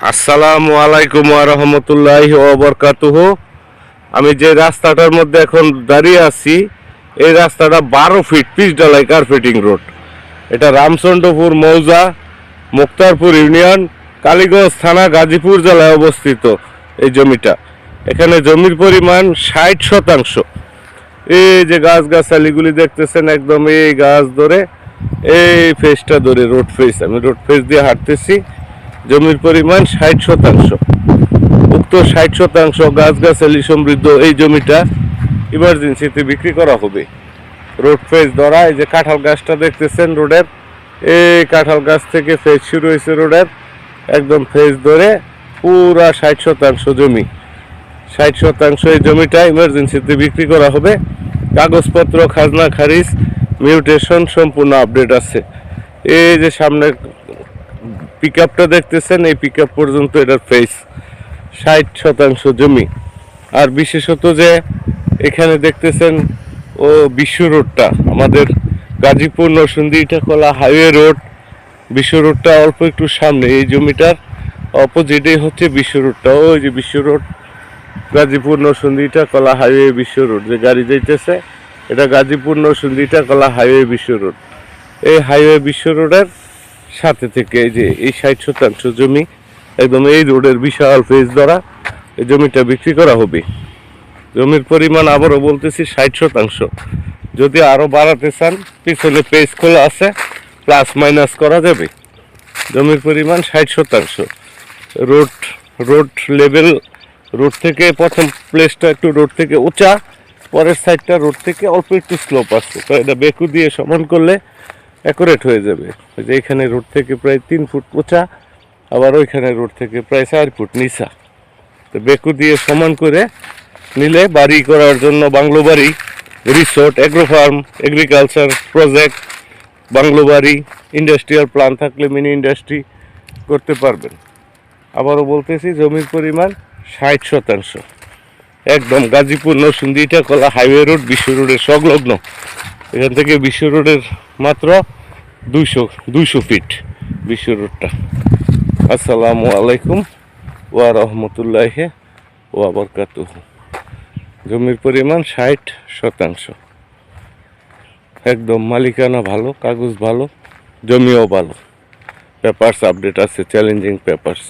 আসসালামু আলাইকুম রহমতুল্লাহ বরকাতুহ। আমি যে রাস্তাটার মধ্যে এখন দাঁড়িয়ে আছি, এই রাস্তাটা বারো ফিট পিচ ডালাই কার্পেটিং রোড এটা রামচন্দ্রপুর মৌজা, মুক্তারপুর ইউনিয়ন, কালীগঞ্জ থানা, গাজীপুর জেলায় অবস্থিত এই জমিটা। এখানে জমির পরিমাণ ষাট শতাংশ। এই যে গাছ গাছালিগুলি দেখতেছেন একদম এই গাছ ধরে, এই ফেসটা ধরে রোড ফেস আমি রোড ফেস দিয়ে হাঁটতেছি। জমির পরিমাণ ষাট শতাংশ। উক্ত ষাট শতাংশ গাছগাছালি সমৃদ্ধ এই জমিটা ইমার্জেন্সিতে বিক্রি করা হবে। রোড ফেস ধরা, এই যে কাঁঠাল গাছটা দেখতেছেন রোডের, এই কাঁঠাল গাছ থেকে ফেজ শুরু হয়েছে রোডের, একদম ফেজ ধরে পুরা ষাট শতাংশ জমি। ষাট শতাংশ এই জমিটা ইমার্জেন্সিতে বিক্রি করা হবে। কাগজপত্র, খাজনা, খারিজ মিউটেশন সম্পূর্ণ আপডেট আছে। এই যে সামনে পিক দেখতেছেন, এই পিক পর্যন্ত এটার ফেস ষাট শতাংশ জমি। আর বিশেষত যে এখানে দেখতেছেন, ও বিশ্ব রোডটা, আমাদের গাজীপুর নরসিংদী ইটাখোলা হাইওয়ে রোড, বিশ্ব রোডটা অল্প একটু সামনে, এই জমিটার অপোজিটেই হচ্ছে বিশ্ব রোডটা। ওই যে বিশ্ব রোড, গাজীপুর নরসিংদীটা কলা হাইওয়ে বিশ্ব রোড, যে গাড়ি যাইতেছে, এটা গাজীপুর নরসিংদীটা কলা হাইওয়ে বিশ্ব রোড। এই হাইওয়ে বিশ্ব রোডের সাথে থেকে এই যে এই ষাট শতাংশ জমি একদম এই রোডের বিশাল ফেজ দ্বারা এই জমিটা বিক্রি করা হবে। জমির পরিমাণ আবারও বলতেছি ষাট শতাংশ। যদি আরও বাড়াতে চান, পিছনে পেজ খোলা আছে, প্লাস মাইনাস করা যাবে। জমির পরিমাণ ষাট শতাংশ। রোড রোড লেভেল, রোড থেকে প্রথম প্লেসটা একটু রোড থেকে উঁচা, পরের সাইডটা রোড থেকে অল্প একটু স্লোপ আছে। তো এটা বেকু দিয়ে সমান করলে অ্যাকুরেট হয়ে যাবে। ওই যে এখানে রোড থেকে প্রায় তিন ফুট উঁচা, আবার ওইখানে রোড থেকে প্রায় চার ফুট নিচা। তো বেকু দিয়ে সমান করে নিলে বাড়ি করার জন্য বাংলো বাড়ি resort agro farm agriculture project bungalow বাড়ি ইন্ডাস্ট্রিয়াল প্ল্যান থাকলে মিনি ইন্ডাস্ট্রি করতে পারবেন। আবারও বলতেছি, জমির পরিমাণ ষাট শতাংশ। একদম গাজীপুর নরসিংদীটা কলা হাইওয়ে রোড বিশ্ব রোডের সংলগ্ন। এখান থেকে বিশ্ব রোডের মাত্র দুইশো দুইশো ফিট বিশ্ব রোডটা। আসসালামু আলাইকুম ওয়া রহমতুল্লাহ ওয়া বরকাতুহ। জমির পরিমাণ ষাট শতাংশ। একদম মালিকানা ভালো, কাগজ ভালো, জমিও ভালো। পেপারস আপডেট আছে চ্যালেঞ্জিং পেপারস